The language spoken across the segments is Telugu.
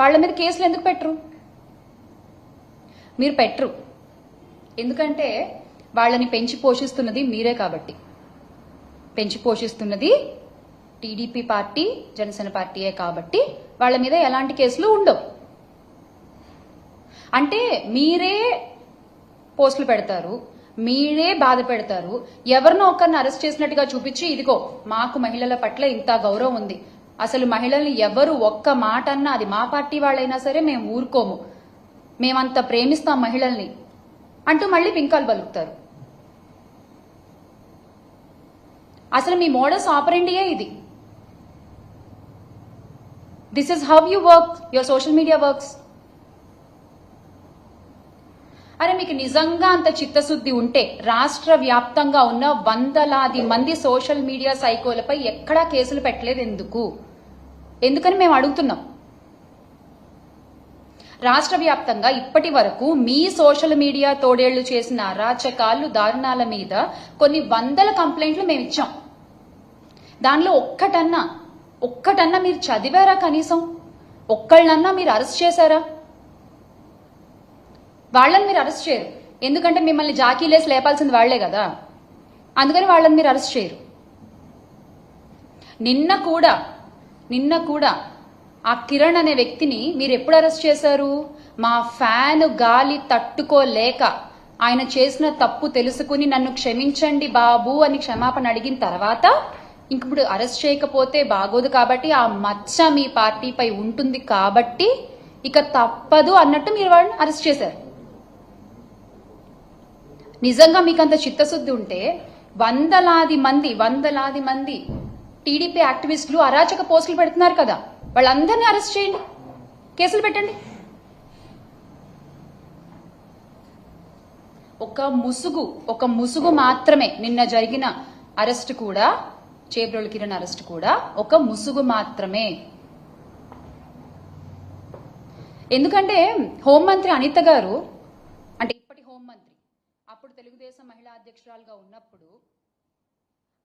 వాళ్ళ మీద కేసులు ఎందుకు పెట్టరు? మీరు పెట్టరు. ఎందుకంటే వాళ్ళని పెంచి పోషిస్తున్నది మీరే కాబట్టి. పెంచి పోషిస్తున్నది టీడీపీ పార్టీ జనసేన పార్టీయే కాబట్టి వాళ్ళ మీద ఎలాంటి కేసులు ఉండవు. అంటే మీరే పోస్టులు పెడతారు మీరే బాధ పెడతారు ఎవరినో ఒకరిని అరెస్ట్ చేసినట్టుగా చూపించి ఇదిగో మాకు మహిళల పట్ల ఇంత గౌరవం ఉంది అసలు మహిళల్ని ఎవరు ఒక్క మాట అన్నా అది మా పార్టీ వాళ్ళైనా సరే మేము ఊరుకోము. మేమంత ప్రేమిస్తాం మహిళల్ని అంటూ మళ్ళీ పింకాలు పలుకుతారు. అసలు మీ మోడల్స్ ఆపరెండియే ఇది. This is how you work your social media works అరే మీకు నిజంగా అంత చిత్తశుద్ధి ఉంటే రాష్ట్ర వ్యాప్తంగా ఉన్న వందలాది మంది సోషల్ మీడియా సైకోలపై ఎక్కడా కేసులు పెట్టలేదు ఎందుకు ఎందుకని మేము అడుగుతున్నాం? రాష్ట్ర వ్యాప్తంగా ఇప్పటి వరకు మీ సోషల్ మీడియా తోడేళ్ళు చేసిన అరాచకాలు దారుణాల మీద కొన్ని వందల కంప్లైంట్లు మేము ఇచ్చాం. దానిలో ఒక్కటన్నా ఒక్కటన్నా మీరు చదివారా కనీసం? ఒక్కళ్ళన్నా మీరు అరెస్ట్ చేశారా? వాళ్ళని మీరు అరెస్ట్ చేయరు. ఎందుకంటే మిమ్మల్ని జాకీలేసి లేపాల్సింది వాళ్ళే కదా. అందుకని వాళ్ళని మీరు అరెస్ట్ చేయరు. నిన్న కూడా నిన్న కూడా ఆ కిరణ్ అనే వ్యక్తిని మీరు ఎప్పుడు అరెస్ట్ చేశారు? మా ఫ్యాన్ గాలి తట్టుకోలేక ఆయన చేసిన తప్పు తెలుసుకుని నన్ను క్షమించండి బాబు అని క్షమాపణ అడిగిన తర్వాత ఇంక ఇప్పుడు అరెస్ట్ చేయకపోతే బాగోదు కాబట్టి ఆ మచ్చ మీ పార్టీపై ఉంటుంది కాబట్టి ఇక తప్పదు అన్నట్టు మీరు వాళ్ళని అరెస్ట్ చేశారు. నిజంగా మీకు అంత చిత్తశుద్ధి ఉంటే వందలాది మంది వందలాది మంది టీడీపీ యాక్టివిస్టులు అరాచక పోస్టులు పెడుతున్నారు కదా వాళ్ళందరినీ అరెస్ట్ చేయండి. కేసులు పెట్టండి. ఒక ముసుగు ఒక ముసుగు మాత్రమే నిన్న జరిగిన అరెస్ట్ కూడా చేబ్రోల్ కిరణ్ అరెస్ట్ కూడా ఒక ముసుగు మాత్రమే. ఎందుకంటే హోంమంత్రి అనిత గారు అంటే ఇప్పటి హోంమంత్రి అప్పుడు తెలుగుదేశం మహిళా అధ్యక్షురాలుగా ఉన్నప్పుడు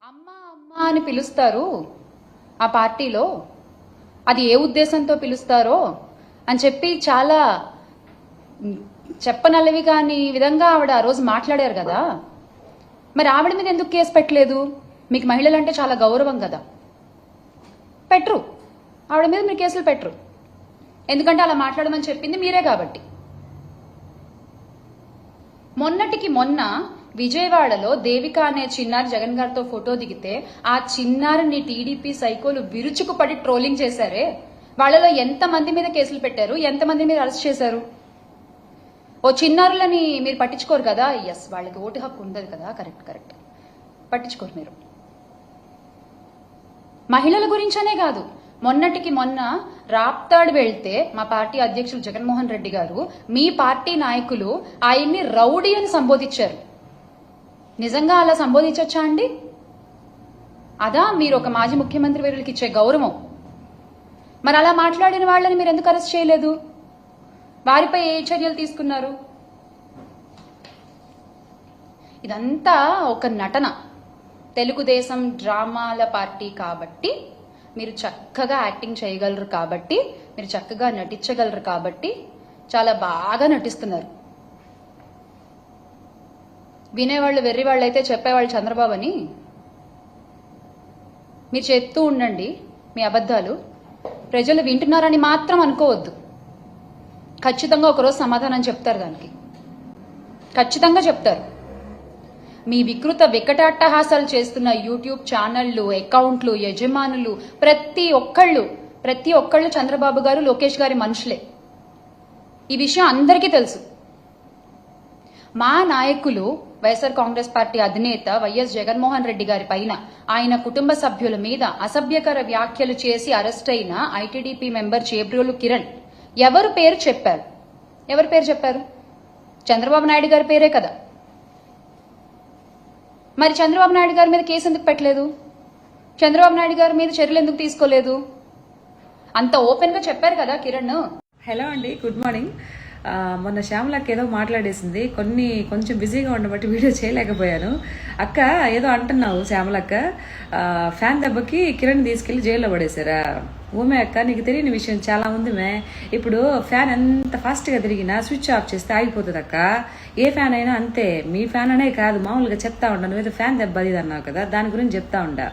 అమ్మ అమ్మ అని పిలుస్తారు ఆ పార్టీలో. అది ఏ ఉద్దేశంతో పిలుస్తారో అని చెప్పి చాలా మ్, చెప్పనల్లవి కాని విధంగా ఆవిడ ఆ రోజు మాట్లాడారు కదా. మరి ఆవిడ మీద ఎందుకు కేసు పెట్టలేదు? మీకు మహిళలంటే చాలా గౌరవం కదా. పెట్టరు. ఆవిడ మీద మీరు కేసులు పెట్టరు. ఎందుకంటే అలా మాట్లాడమని చెప్పింది మీరే కాబట్టి. మొన్నటికి మొన్న విజయవాడలో దేవిక అనే చిన్నారి జగన్ గారితో ఫోటో దిగితే ఆ చిన్నారిని టీడీపీ సైకోలు విరుచుకుపడి ట్రోలింగ్ చేశారే? వాళ్ళలో ఎంత మంది మీద కేసులు పెట్టారు? ఎంత మంది మీద అరెస్ట్ చేశారు? ఓ చిన్నారులని మీరు పట్టించుకోరు కదా? ఎస్ వాళ్ళకి ఓటు హక్కు ఉండదు కదా? కరెక్ట్ కరెక్ట్ పట్టించుకోరు మీరు. మహిళల గురించనే కాదు. మొన్నటికి మొన్న రాప్తాడు వెళ్తే మా పార్టీ అధ్యక్షులు జగన్మోహన్ రెడ్డి గారు మీ పార్టీ నాయకులు ఆయన్ని రౌడీ అని సంబోధించారు. నిజంగా అలా సంబోధించవచ్చా అండి? అదా మీరు ఒక మాజీ ముఖ్యమంత్రి వీరులకి ఇచ్చే గౌరవం. మరి అలా మాట్లాడిన వాళ్ళని మీరు ఎందుకు అరెస్ట్ చేయలేదు? వారిపై ఏ చర్యలు తీసుకున్నారు? ఇదంతా ఒక నటన. తెలుగుదేశం డ్రామాల పార్టీ కాబట్టి మీరు చక్కగా యాక్టింగ్ చేయగలరు కాబట్టి మీరు చక్కగా నటించగలరు కాబట్టి చాలా బాగా నటిస్తున్నారు. వినేవాళ్ళు వెర్రివాళ్ళు అయితే చెప్పేవాళ్ళు చంద్రబాబు అని మీరు చెప్తూ ఉండండి మీ అబద్ధాలు. ప్రజలు వింటున్నారని మాత్రం అనుకోవద్దు. ఖచ్చితంగా ఒకరోజు సమాధానం చెప్తారు దానికి. ఖచ్చితంగా చెప్తారు. మీ వికృత వికటాట్టహాసాలు చేస్తున్న యూట్యూబ్ ఛానళ్ళు అకౌంట్లు యజమానులు ప్రతి ఒక్కళ్ళు ప్రతి ఒక్కళ్ళు చంద్రబాబు గారు లోకేష్ గారి మనుషులే. ఈ విషయం అందరికీ తెలుసు. మా నాయకులు వైఎస్ఆర్ కాంగ్రెస్ పార్టీ అధినేత వైఎస్ జగన్మోహన్ రెడ్డి గారి పైన ఆయన కుటుంబ సభ్యుల మీద అసభ్యకర వ్యాఖ్యలు చేసి అరెస్ట్ అయిన ఐటీడీపీ మెంబర్ చేబ్రోలు కిరణ్. ఎవరు పేరు చెప్పారు? ఎవరి పేరు చెప్పారు? చంద్రబాబు నాయుడు గారి పేరే కదా. మరి చంద్రబాబు నాయుడు గారి మీద కేసు ఎందుకు పెట్టలేదు? చంద్రబాబు నాయుడు గారి మీద చర్యలు ఎందుకు తీసుకోలేదు? అంత ఓపెన్గా చెప్పారు కదా కిరణ్. హలో అండి గుడ్ మార్నింగ్. మొన్న శ్యామలక్క ఏదో మాట్లాడేసింది. కొన్ని కొంచెం బిజీగా ఉండబట్టి వీడియో చేయలేకపోయాను. అక్క ఏదో అంటున్నావు శ్యామలక్క. ఫ్యాన్ దెబ్బకి కిరణ్ తీసుకెళ్ళి జైల్లో పడేశారా? ఊమే అక్క నీకు తెలియని విషయం చాలా ఉంది మే. ఇప్పుడు ఫ్యాన్ ఎంత ఫాస్ట్గా తిరిగినా స్విచ్ ఆఫ్ చేస్తే ఆగిపోతుంది అక్క. ఏ ఫ్యాన్ అయినా అంతే. మీ ఫ్యాన్ అనే కాదు. మామూలుగా చెప్తా ఉండా ఏదో ఫ్యాన్ దెబ్బది అన్నావు కదా. దాని గురించి చెప్తా ఉండా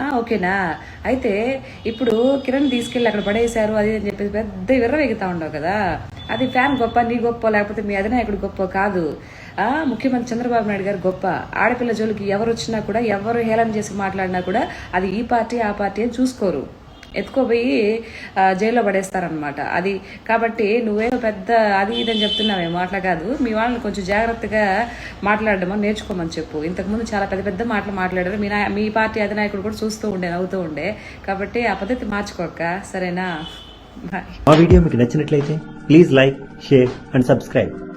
ఓకేనా? అయితే ఇప్పుడు కిరణ్ తీసుకెళ్ళి అక్కడ పడేశారు అది అని చెప్పేసి పెద్ద విర్రవేగుతా ఉండవు కదా? అది ఫ్యాన్ గొప్ప నీ గొప్ప లేకపోతే మీ అధినాయకుడు గొప్ప కాదు. ఆ ముఖ్యమంత్రి చంద్రబాబు నాయుడు గారు గొప్ప. ఆడపిల్ల జోలికి ఎవరు వచ్చినా కూడా ఎవరు హేళన చేసి మాట్లాడినా కూడా అది ఈ పార్టీ ఆ పార్టీ అని చూసుకోరు. ఎత్తుకోపోయి జైల్లో పడేస్తారనమాట అది కాబట్టి నువ్వేదో పెద్ద అది ఇది అని చెప్తున్నావేమో అట్లా కాదు. మీ వాళ్ళని కొంచెం జాగ్రత్తగా మాట్లాడడమో నేర్చుకోమని చెప్పు. ఇంతకుముందు చాలా పెద్ద పెద్ద మాటలు మాట్లాడారు. మీ నాయ- మీ పార్టీ అధినాయకుడు కూడా చూస్తూ ఉండే నవ్వుతూ ఉండే. కాబట్టి ఆ పద్ధతి మార్చుకోక సరేనా? మా వీడియో మీకు నచ్చినట్లయితే please like share and subscribe.